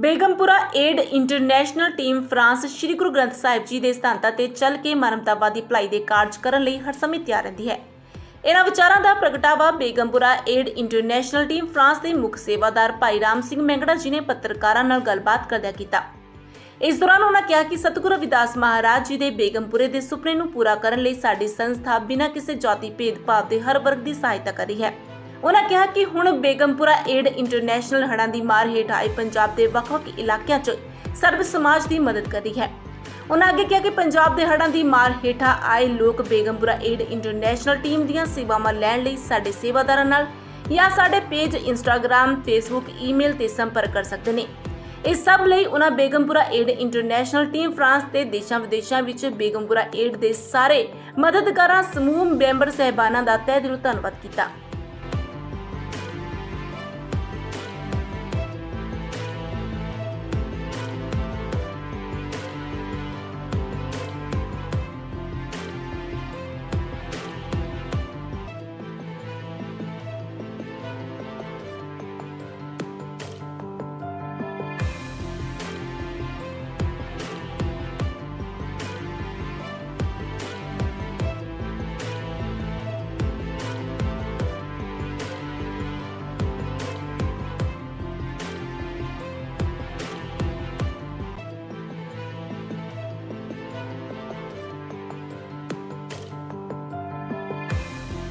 Begampura aid international team France Sri Guru Granth Sahib ji ਦੇ ਸਿਧਾਂਤਾਂ ਤੇ ਚੱਲ ਕੇ ਮਾਨਵਤਾਵਾਦੀ ਭਲਾਈ ਦੇ ਕਾਰਜ ਕਰਨ ਲਈ ਹਰ ਸਮੇਂ ਤਿਆਰ ਰਹਿੰਦੀ ਹੈ। ਇਹਨਾਂ ਵਿਚਾਰਾਂ ਦਾ ਪ੍ਰਗਟਾਵਾ Begampura aid international team France ਦੇ ਮੁੱਖ ਸੇਵਾਦਾਰ ਭਾਈ ਰਾਮ ਸਿੰਘ ਮੈਂਗੜਾ ਜੀ ਨੇ ਪੱਤਰਕਾਰਾਂ ਨਾਲ ਗੱਲਬਾਤ ਕਰਦਿਆਂ ਕੀਤਾ। ਇਸ ਦੌਰਾਨ ਉਹਨਾਂ ਕਿਹਾ ਕਿ ਸਤਿਗੁਰੂ ਰਵਿਦਾਸ ਮਹਾਰਾਜ ਜੀ ਦੇ ਬੇਗਮਪੁਰੇ ਦੇ ਸੁਪਨੇ ਨੂੰ ਪੂਰਾ ਕਰਨ ਲਈ ਸਾਡੀ ਸੰਸਥਾ ਬਿਨਾਂ ਕਿਸੇ ਜਾਤੀ ਭੇਦਭਾਵ ਦੇ ਹਰ ਵਰਗ ਦੀ ਸਹਾਇਤਾ ਕਰ ਰਹੀ ਹੈ। ਉਹਨਾਂ ਕਿਹਾ ਕਿ ਹੁਣ ਬੇਗਮਪੁਰਾ ਏਡ ਇੰਟਰਨੈਸ਼ਨਲ ਹੜ੍ਹਾਂ ਦੀ ਮਾਰ ਹੇਠ ਆਏ ਪੰਜਾਬ ਦੇ ਵੱਖ-ਵੱਖ ਇਲਾਕਿਆਂ 'ਚ ਸਰਬ ਸਮਾਜ ਦੀ ਮਦਦ ਕਰ ਰਹੀ ਹੈ। ਉਹਨਾਂ ਅੱਗੇ ਕਿਹਾ ਕਿ ਪੰਜਾਬ ਦੇ ਹੜ੍ਹਾਂ ਦੀ ਮਾਰ ਹੇਠਾਂ ਆਏ ਲੋਕ ਬੇਗਮਪੁਰਾ ਏਡ ਇੰਟਰਨੈਸ਼ਨਲ ਟੀਮ ਦੀਆਂ ਸੇਵਾਵਾਂ ਲੈਣ ਲਈ ਸਾਡੇ ਸੇਵਾਦਾਰਾਂ ਨਾਲ ਜਾਂ ਸਾਡੇ ਪੇਜ ਇੰਸਟਾਗ੍ਰam ਫੇਸਬੁੱਕ, ਈਮੇਲ ਤੇ ਸੰਪਰਕ ਕਰ ਸਕਦੇ ਨੇ। ਇਸ ਸਭ ਲਈ ਉਹਨਾਂ Begampura aid international team France ਦੇ ਦੇਸ਼ਾਂ ਵਿਦੇਸ਼ਾਂ ਵਿੱਚ ਬੇਗਮਪੁਰਾ ਏਡ ਦੇ ਸਾਰੇ ਮਦਦਗਾਰਾਂ ਸਮੂਹ ਮੈਂਬਰ ਸਹਿਬਾਨਾਂ ਦਾ ਤਹਿ ਦਿਲੋਂ ਧੰਨਵਾਦ ਕੀਤਾ।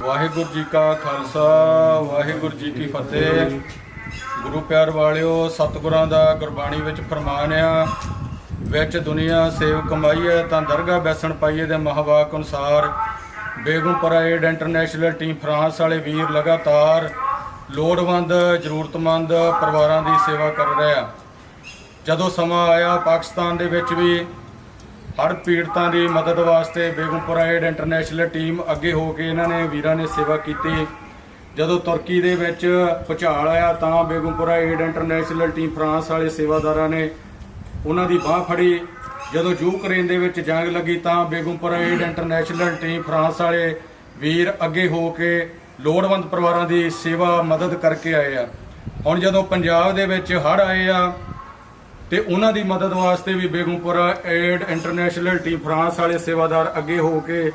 ਵਾਹਿਗੁਰੂ ਜੀ ਕਾ ਖਾਲਸਾ, ਵਾਹਿਗੁਰੂ ਜੀ ਕੀ ਫਤਿਹ। ਗੁਰੂ ਪਿਆਰ ਵਾਲਿਓ, ਸਤਿਗੁਰਾਂ ਦਾ ਗੁਰਬਾਣੀ ਵਿੱਚ ਫਰਮਾਨ ਆ, ਵਿੱਚ ਦੁਨੀਆ ਸੇਵ ਕਮਾਈਏ ਤਾਂ ਦਰਗਾਹ ਬੈਸਣ ਪਾਈਏ ਦੇ ਮਹਾਵਾਕ ਅਨੁਸਾਰ Begampura aid international team France ਵਾਲੇ ਵੀਰ ਲਗਾਤਾਰ ਲੋੜਵੰਦ, ਜ਼ਰੂਰਤਮੰਦ ਪਰਿਵਾਰਾਂ ਦੀ ਸੇਵਾ ਕਰ ਰਹੇ ਆ। ਜਦੋਂ ਸਮਾਂ ਆਇਆ, ਪਾਕਿਸਤਾਨ ਦੇ ਵਿੱਚ ਵੀ ਹੜ੍ਹ ਪੀੜਤਾਂ ਦੀ ਮਦਦ ਵਾਸਤੇ ਬੇਗਮਪੁਰਾ ਏਡ ਇੰਟਰਨੈਸ਼ਨਲ ਟੀਮ ਅੱਗੇ ਹੋ ਕੇ ਇਹਨਾਂ ਨੇ ਵੀਰਾਂ ਨੇ ਸੇਵਾ ਕੀਤੀ। ਜਦੋਂ ਤੁਰਕੀ ਦੇ ਵਿੱਚ ਭੁਚਾਲ ਆਇਆ ਤਾਂ Begampura aid international team France ਵਾਲੇ ਸੇਵਾਦਾਰਾਂ ਨੇ ਉਹਨਾਂ ਦੀ ਬਾਹ ਫੜੀ। ਜਦੋਂ ਯੂਕਰੇਨ ਦੇ ਵਿੱਚ ਜੰਗ ਲੱਗੀ ਤਾਂ Begampura aid international team France ਵਾਲੇ ਵੀਰ ਅੱਗੇ ਹੋ ਕੇ ਲੋੜਵੰਦ ਪਰਿਵਾਰਾਂ ਦੀ ਸੇਵਾ ਮਦਦ ਕਰਕੇ ਆਏ ਆ। ਹੁਣ ਜਦੋਂ ਪੰਜਾਬ ਦੇ ਵਿੱਚ ਹੜ੍ਹ ਆਏ ਆ ਤੇ ਉਹਨਾਂ ਦੀ ਮਦਦ ਵਾਸਤੇ ਵੀ Begampura aid international team France ਵਾਲੇ ਸੇਵਾਦਾਰ ਅੱਗੇ ਹੋ ਕੇ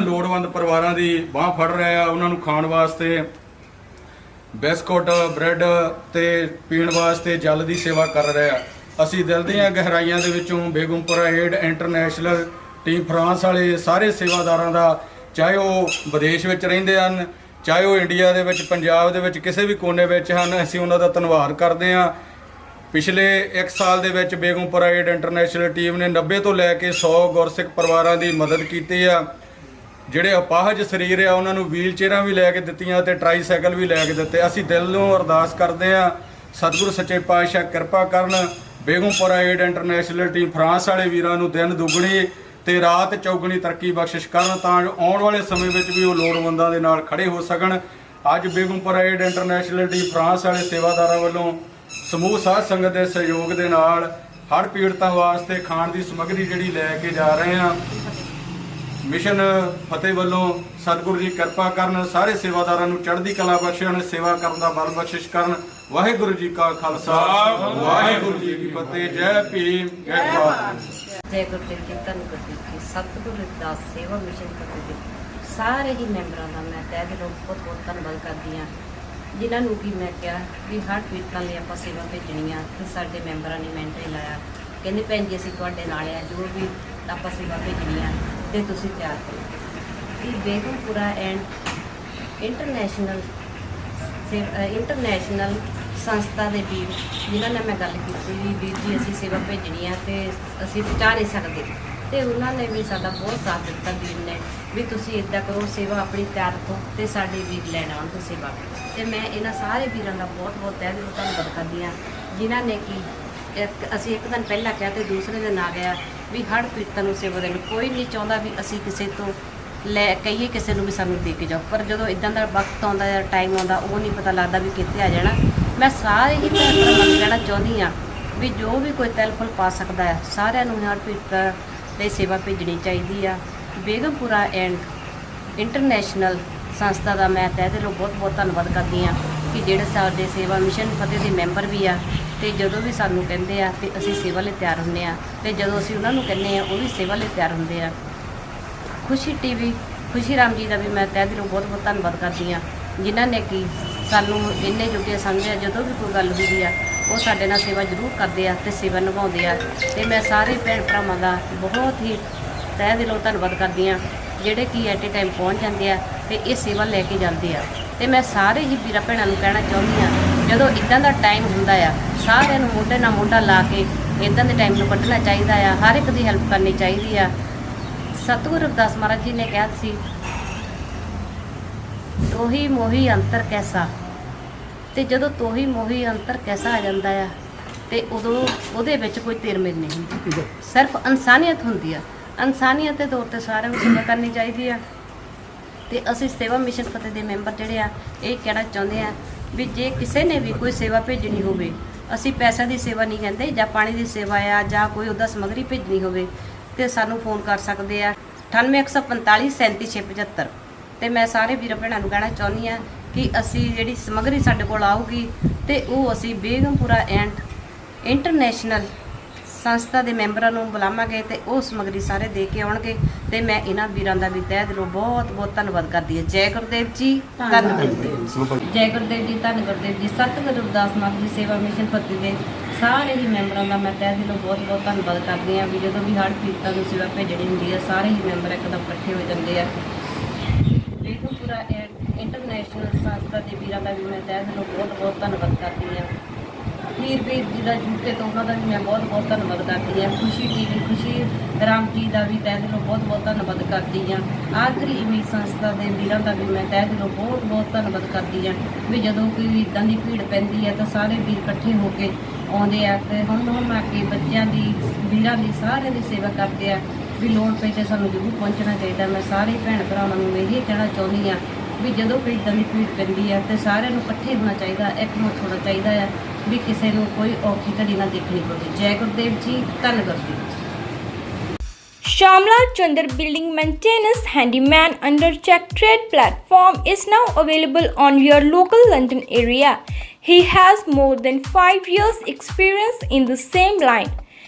ਲੋੜਵੰਦ ਪਰਿਵਾਰਾਂ ਦੀ ਬਾਹ ਫੜ ਰਹੇ ਆ। ਉਹਨਾਂ ਨੂੰ ਖਾਣ ਵਾਸਤੇ ਬਿਸਕੁਟ, ਬ੍ਰੈਡ ਤੇ ਪੀਣ ਵਾਸਤੇ ਜਲ ਦੀ ਸੇਵਾ ਕਰ ਰਹੇ ਆ। ਅਸੀਂ ਦਿਲ ਦੀਆਂ ਗਹਿਰਾਈਆਂ ਦੇ ਵਿੱਚੋਂ Begampura aid international team France ਵਾਲੇ ਸਾਰੇ ਸੇਵਾਦਾਰਾਂ ਦਾ, ਚਾਹੇ ਉਹ ਵਿਦੇਸ਼ ਵਿੱਚ ਰਹਿੰਦੇ ਹਨ, ਚਾਹੇ ਉਹ ਇੰਡੀਆ ਦੇ ਵਿੱਚ, ਪੰਜਾਬ ਦੇ ਵਿੱਚ, ਕਿਸੇ ਵੀ ਕੋਨੇ ਵਿੱਚ ਹਨ, ਅਸੀਂ ਉਹਨਾਂ ਦਾ ਧੰਨਵਾਦ ਕਰਦੇ ਹਾਂ। ਪਿਛਲੇ 1 ਸਾਲ ਦੇ ਵਿੱਚ ਬੇਗਮਪੁਰਾ ਏਡ ਇੰਟਰਨੈਸ਼ਨਲ ਟੀਮ ਨੇ 90 ਤੋਂ ਲੈ ਕੇ 100 ਗੁਰਸਿੱਖ ਪਰਿਵਾਰਾਂ ਦੀ ਮਦਦ ਕੀਤੀ ਆ। ਜਿਹੜੇ ਅਪਾਹਜ ਸਰੀਰ ਆ, ਉਹਨਾਂ ਨੂੰ ਵੀਲ ਚੇਅਰਾਂ ਵੀ ਲੈ ਕੇ ਦਿੱਤੀਆਂ ਤੇ ਟਰਾਈਸਾਈਕਲ ਵੀ ਲੈ ਕੇ ਦਿੱਤੇ। ਅਸੀਂ ਦਿਲ ਨੂੰ ਅਰਦਾਸ ਕਰਦੇ ਆ, ਸਤਿਗੁਰੂ ਸੱਚੇ ਪਾਤਸ਼ਾਹ ਕਿਰਪਾ ਕਰਨ Begampura aid international team France ਵਾਲੇ ਵੀਰਾਂ ਨੂੰ ਦਿਨ ਦੁੱਗਣੀ ਤੇ ਰਾਤ ਚੌਗਣੀ ਤਰੱਕੀ ਬਖਸ਼ਿਸ਼ ਕਰਨ ਤਾਂ ਜੋ ਆਉਣ ਵਾਲੇ ਸਮੇਂ ਵਿੱਚ ਵੀ ਉਹ ਲੋੜਵੰਦਾਂ ਦੇ ਨਾਲ ਖੜੇ ਹੋ ਸਕਣ। ਅੱਜ Begampura aid international team France ਵਾਲੇ ਸੇਵਾਦਾਰਾਂ ਵੱਲੋਂ ਸਮੂਹ ਸਾਧ ਸੰਗਤ ਦੇ ਸਹਿਯੋਗ ਦੇ ਨਾਲ ਹੜ੍ਹ ਪੀੜਤਾਂ ਵਾਸਤੇ ਖਾਣ ਦੀ ਸਮੱਗਰੀ ਜਿਹੜੀ ਲੈ ਕੇ ਜਾ ਰਹੇ ਹਾਂ। ਮਿਸ਼ਨ ਫਤਿਹ ਵੱਲੋਂ ਸਤਿਗੁਰੂ ਜੀ ਕਿਰਪਾ ਕਰਨ ਸਾਰੇ ਸੇਵਾਦਾਰਾਂ ਨੂੰ ਚੜ੍ਹਦੀ ਕਲਾ ਬਖਸ਼ਣ, ਸੇਵਾ ਕਰਨ ਦਾ ਬਲ ਬਖਸ਼ਿਸ਼ ਕਰਨ। ਵਾਹਿਗੁਰੂ ਜੀ ਕਾ ਖਾਲਸਾ, ਵਾਹਿਗੁਰੂ ਜੀ ਕੀ ਫਤਿਹ। ਜੈ ਭੀਮ, ਜੈ ਭਾਰਤ। ਜੈ ਗੁਰਦੇਵ ਜੀ, ਧੰਨ ਗੁਰਦੇਵ ਜੀ। ਸਤਿਗੁਰੂ ਰਵਿਦਾਸ ਸਾਰੇ ਹੀ ਮੈਂਬਰਾਂ ਦਾ ਮੈਂ ਤਹਿ ਦਿਲੋਂ ਬਹੁਤ ਬਹੁਤ ਧੰਨਵਾਦ ਕਰਦੀ ਹਾਂ। ਜਿਨ੍ਹਾਂ ਨੂੰ ਕਿ ਮੈਂ ਕਿਹਾ ਵੀ ਹਰ ਪੀੜਤਾਂ ਲਈ ਆਪਾਂ ਸੇਵਾ ਭੇਜਣੀ ਆ, ਤੇ ਸਾਡੇ ਮੈਂਬਰਾਂ ਨੇ ਮੈਂਟੇ ਲਾਇਆ। ਕਹਿੰਦੇ, ਭੈਣ ਜੀ, ਅਸੀਂ ਤੁਹਾਡੇ ਨਾਲ ਆ, ਜੋ ਵੀ ਆਪਾਂ ਸੇਵਾ ਭੇਜਣੀ ਆ, ਤੇ ਤੁਸੀਂ ਤਿਆਰ ਕਰੋ। ਇਹ ਬੇਗਮਪੁਰਾ ਐਂਡ ਇੰਟਰਨੈਸ਼ਨਲ ਸੇ- ਇੰਟਰਨੈਸ਼ਨਲ ਸੰਸਥਾ ਦੇ ਵੀਰ, ਜਿਨ੍ਹਾਂ ਨਾਲ ਮੈਂ ਗੱਲ ਕੀਤੀ ਵੀ ਵੀਰ ਜੀ, ਅਸੀਂ ਸੇਵਾ ਭੇਜਣੀ ਆ, ਤੇ ਅਸੀਂ ਪਹੁੰਚਾ ਨਹੀਂ ਸਕਦੇ। ਤੇ ਉਹਨਾਂ ਨੇ ਵੀ ਸਾਡਾ ਬਹੁਤ ਸਾਥ ਦਿੱਤਾ ਵੀਰ ਨੇ ਵੀ ਤੁਸੀਂ ਇਦਾਂ ਕਰੋ, ਸੇਵਾ ਆਪਣੀ ਤਿਆਰ ਤੋਂ ਤੇ ਸਾਡੇ ਵੀਰ ਲੈਣ ਆਉਣ ਤੇ ਸੇਵਾ ਤੇ ਮੈਂ ਇਹਨਾਂ ਸਾਰੇ ਵੀਰਾਂ ਦਾ ਬਹੁਤ ਬਹੁਤ ਤਹਿ ਦਿਲੋਂ ਧੰਨਵਾਦ ਕਰਦੀ ਹਾਂ, ਜਿਨ੍ਹਾਂ ਨੇ ਕਿ ਇੱਕ, ਅਸੀਂ ਇੱਕ ਦਿਨ ਪਹਿਲਾਂ ਕਿਹਾ ਤੇ ਦੂਸਰੇ ਦਿਨ ਆ ਗਿਆ ਵੀ ਹੜ ਪੀੜਤਾਂ ਨੂੰ ਸੇਵਾ ਦੇਣ। ਕੋਈ ਨਹੀਂ ਚਾਹੁੰਦਾ ਵੀ ਅਸੀਂ ਕਿਸੇ ਤੋਂ ਲੈ ਕਹੀਏ ਕਿਸੇ ਨੂੰ ਵੀ ਸਾਨੂੰ ਦੇ ਕੇ ਜਾਓ, ਪਰ ਜਦੋਂ ਇਦਾਂ ਦਾ ਵਕਤ ਆਉਂਦਾ ਜਾਂ ਟਾਈਮ ਆਉਂਦਾ, ਉਹ ਨਹੀਂ ਪਤਾ ਲੱਗਦਾ ਵੀ ਕਿੱਥੇ ਆ ਜਾਣਾ। ਮੈਂ ਸਾਰੇ ਹੀ ਭੈਣ ਭਰਾਵਾਂ ਨੂੰ ਕਹਿਣਾ ਚਾਹੁੰਦੀ ਆ ਵੀ ਜੋ ਵੀ ਕੋਈ ਤਿਲ ਪਾ ਸਕਦਾ ਹੈ, ਸਾਰਿਆਂ ਨੂੰ ਹਰ ਪੀੜਤਾਂ ਲਈ ਸੇਵਾ ਭੇਜਣੀ ਚਾਹੀਦੀ ਆ। ਬੇਗਮਪੁਰਾ ਐਂਡ ਇੰਟਰਨੈਸ਼ਨਲ ਸੰਸਥਾ ਦਾ ਮੈਂ ਤਹਿ ਦਿਲੋਂ ਬਹੁਤ ਬਹੁਤ ਧੰਨਵਾਦ ਕਰਦੀ ਆ ਕਿ ਜਿਹੜੇ ਸਾਡੇ ਸੇਵਾ ਮਿਸ਼ਨ ਫਤਿਹ ਦੇ ਮੈਂਬਰ ਵੀ ਆ ਤੇ ਜਦੋਂ ਵੀ ਸਾਨੂੰ ਕਹਿੰਦੇ ਆ ਤੇ ਅਸੀਂ ਸੇਵਾ ਲਈ ਤਿਆਰ ਹੁੰਨੇ ਆ ਤੇ ਜਦੋਂ ਅਸੀਂ ਉਹਨਾਂ ਨੂੰ ਕਹਿੰਦੇ ਆ, ਉਹ ਵੀ ਸੇਵਾ ਲਈ ਤਿਆਰ ਹੁੰਦੇ ਆ। ਖੁਸ਼ੀ ਟੀਵੀ, ਖੁਸ਼ੀ ਰਾਮ ਜੀ ਦਾ ਵੀ ਮੈਂ ਤਹਿ ਦਿਲੋਂ ਬਹੁਤ ਬਹੁਤ ਧੰਨਵਾਦ ਕਰਦੀ ਆ ਜਿਨ੍ਹਾਂ ਨੇ ਕਿ ਸਾਨੂੰ ਇੰਨੇ ਜੋਗੇ ਸਮਝਿਆ, ਜਦੋਂ ਵੀ ਕੋਈ ਗੱਲ ਹੁੰਦੀ ਆ, ਉਹ ਸਾਡੇ ਨਾਲ ਸੇਵਾ ਜ਼ਰੂਰ ਕਰਦੇ ਆ ਤੇ ਸੇਵਾ ਨਿਭਾਉਂਦੇ ਆ। ਤੇ ਮੈਂ ਸਾਰੇ ਭੈਣ ਭਰਾਵਾਂ ਦਾ ਬਹੁਤ ਹੀ ਤਹਿ ਦਿਲੋਂ ਧੰਨਵਾਦ ਕਰਦੀ ਆ, ਜਿਹੜੇ ਕਿ ਐਟ ਏ ਟਾਈਮ ਪਹੁੰਚ ਜਾਂਦੇ ਆ ਤੇ ਇਹ ਸੇਵਾ ਲੈ ਕੇ ਜਾਂਦੇ ਆ। ਤੇ ਮੈਂ ਸਾਰੇ ਹੀ ਵੀਰਾਂ ਭੈਣਾਂ ਨੂੰ ਕਹਿਣਾ ਚਾਹੁੰਦੀ ਆ, ਜਦੋਂ ਇਦਾਂ ਦਾ ਟਾਈਮ ਹੁੰਦਾ ਆ, ਸਾਰਿਆਂ ਨੂੰ ਮੋਢੇ ਨਾਲ ਮੋਢਾ ਲਾ ਕੇ ਇਦਾਂ ਦੇ ਟਾਈਮ ਨੂੰ ਕੱਢਣਾ ਚਾਹੀਦਾ ਆ, ਹਰ ਇੱਕ ਦੀ ਹੈਲਪ ਕਰਨੀ ਚਾਹੀਦੀ ਆ। ਸਤਿਗੁਰੂ ਰਵਿਦਾਸ ਮਹਾਰਾਜ ਜੀ ਨੇ ਕਿਹਾ ਸੀ ਤੋਹੀ ਮੋਹੀ ਅੰਤਰ ਕੈਸਾ? ਤੇ ਜਦੋਂ ਤੋਹੀ ਮੋਹੀ ਅੰਤਰ ਕੈਸਾ ਆ ਜਾਂਦਾ ਆ ਤੇ ਉਦੋਂ ਉਹਦੇ ਵਿੱਚ ਕੋਈ ਤੇਰਮਿਲ ਨਹੀਂ ਹੁੰਦੀ। ਸਿਰਫ ਇਨਸਾਨੀਅਤ ਹੁੰਦੀ ਆ। ਇਨਸਾਨੀਅਤ ਦੇ ਤੌਰ ਤੇ ਸਾਰਿਆਂ ਨੂੰ ਸੇਵਾ ਕਰਨੀ ਚਾਹੀਦੀ ਆ। ਤੇ ਅਸੀਂ ਸੇਵਾ ਮਿਸ਼ਨ ਫਤਿਹ ਦੇ ਮੈਂਬਰ ਜਿਹੜੇ ਆ ਇਹ ਕਹਿਣਾ ਚਾਹੁੰਦੇ ਆ ਵੀ ਜੇ ਕਿਸੇ ਨੇ ਵੀ ਕੋਈ ਸੇਵਾ ਭੇਜਣੀ ਹੋਵੇ ਅਸੀਂ ਪੈਸਾ ਦੀ ਸੇਵਾ ਨਹੀਂ ਕਹਿੰਦੇ ਜਾਂ ਪਾਣੀ ਦੀ ਸੇਵਾ ਆ ਜਾਂ ਕੋਈ ਉਹਦਾ ਸਮੱਗਰੀ ਭੇਜਣੀ ਹੋਵੇ ਤੇ ਸਾਨੂੰ ਫੋਨ ਕਰ ਸਕਦੇ ਆ। 9815 37675 ਤੇ ਮੈਂ ਸਾਰੇ ਵੀਰ ਭੈਣਾਂ ਨੂੰ ਕਹਿਣਾ ਚਾਹੁੰਦੀ ਆ ਕਿ ਅਸੀਂ ਜਿਹੜੀ ਸਮੱਗਰੀ ਸਾਡੇ ਕੋਲ ਆਊਗੀ ਤੇ ਉਹ ਅਸੀਂ ਬੇਗਮਪੁਰਾ ਐਂਡ ਇੰਟਰਨੈਸ਼ਨਲ ਸੰਸਥਾ ਦੇ ਮੈਂਬਰਾਂ ਨੂੰ ਬੁਲਾਵਾਂਗੇ ਤੇ ਉਹ ਸਮੱਗਰੀ ਸਾਰੇ ਦੇ ਕੇ ਆਉਣਗੇ ਤੇ ਮੈਂ ਇਹਨਾਂ ਵੀਰਾਂ ਦਾ ਵੀ ਤਹਿ ਦਿਲੋਂ ਬਹੁਤ ਬਹੁਤ ਧੰਨਵਾਦ ਕਰਦੀ ਹਾਂ। ਜੈ ਗੁਰਦੇਵ ਜੀ ਧੰਨ ਗੁਰਦੇਵ ਜੈ। ਗੁਰਦੇਵ ਜੀ ਧੰਨ ਗੁਰਦੇਵ ਜੀ। ਸਤਿਗੁਰੂ ਰਵਿਦਾਸ ਮਾਤ ਜੀ ਸੇਵਾ ਮਿਸ਼ਨ ਫਤਿਹ ਦੇ ਸਾਰੇ ਹੀ ਮੈਂਬਰਾਂ ਦਾ ਮੈਂ ਤਹਿ ਦਿਲੋਂ ਬਹੁਤ ਬਹੁਤ ਧੰਨਵਾਦ ਕਰਦੀ ਹਾਂ ਵੀ ਜਦੋਂ ਵੀ ਹੜ੍ਹ ਪੀੜਤਾਂ ਨੂੰ ਸੇਵਾ ਭੇਜਣੀ ਹੁੰਦੀ ਹੈ ਸਾਰੇ ਹੀ ਮੈਂਬਰ ਇੱਕਦਮ ਇਕੱਠੇ ਹੋ ਜਾਂਦੇ ਆ। ਬੇਗਮਪੁਰਾ ਇੰਟਰਨੈਸ਼ਨਲ ਸੰਸਥਾ ਦੇ ਵੀਰਾਂ ਦਾ ਵੀ ਮੈਂ ਤਹਿ ਦਿਲੋਂ ਬਹੁਤ ਬਹੁਤ ਧੰਨਵਾਦ ਕਰਦੀ ਹਾਂ। ਵੀਰ ਵੀਰ ਜੀ ਦਾ ਜੁੱਤੇ ਤੋਂ ਉਹਨਾਂ ਦਾ ਵੀ ਮੈਂ ਬਹੁਤ ਬਹੁਤ ਧੰਨਵਾਦ ਕਰਦੀ ਹਾਂ। ਖੁਸ਼ੀ ਟੀਵੀ, ਖੁਸ਼ੀ ਰਾਮ ਜੀ ਦਾ ਵੀ ਤਹਿ ਦਿਲੋਂ ਬਹੁਤ ਬਹੁਤ ਧੰਨਵਾਦ ਕਰਦੀ ਹਾਂ। ਆਖਰੀ ਇਮੇਜ ਸੰਸਥਾ ਦੇ ਵੀਰਾਂ ਦਾ ਵੀ ਮੈਂ ਤਹਿ ਦਿਲੋਂ ਬਹੁਤ ਬਹੁਤ ਧੰਨਵਾਦ ਕਰਦੀ ਹਾਂ ਵੀ ਜਦੋਂ ਕੋਈ ਇਦਾਂ ਦੀ ਭੀੜ ਪੈਂਦੀ ਹੈ ਤਾਂ ਸਾਰੇ ਵੀਰ ਇਕੱਠੇ ਹੋ ਕੇ ਆਉਂਦੇ ਆ ਤੇ ਹੁਣ ਹੁਣ ਆ ਕੇ ਬੱਚਿਆਂ ਦੀ, ਵੀਰਾਂ ਦੀ ਸਾਰਿਆਂ ਦੀ ਸੇਵਾ ਕਰਦੇ ਆ। ਵੀ ਲੋੜ ਪਈ ਤੇ ਸਾਨੂੰ ਜ਼ਰੂਰ ਪਹੁੰਚਣਾ ਚਾਹੀਦਾ ਮੈਂ ਸਾਰੇ ਭੈਣ ਭਰਾਵਾਂ ਨੂੰ ਇਹ ਕਹਿਣਾ ਚਾਹੁੰਦੀ ਆ ਵੀ ਜਦੋਂ ਕੋਈ ਇਦਾਂ ਦੀ ਭੀੜ ਪੈਂਦੀ ਆ ਤੇ ਸਾਰਿਆਂ ਨੂੰ ਇਕੱਠੇ ਹੋਣਾ ਚਾਹੀਦਾ ਇੱਕ ਮਤ ਹੋਣਾ ਚਾਹੀਦਾ ਆ ਵੀ ਕਿਸੇ ਨੂੰ ਕੋਈ ਔਖੀ ਘੜੀ ਨਾ ਦੇਖਣੀ ਪਵੇ ਜੈ ਗੁਰਦੇਵ ਜੀ ਧੰਨ ਗੁਰਦੇਵ ਜੀ Shamla Chandar Building Maintenance Handyman under Check Trade platform is now available on your local London area. He has more than 5 years experience in the same line.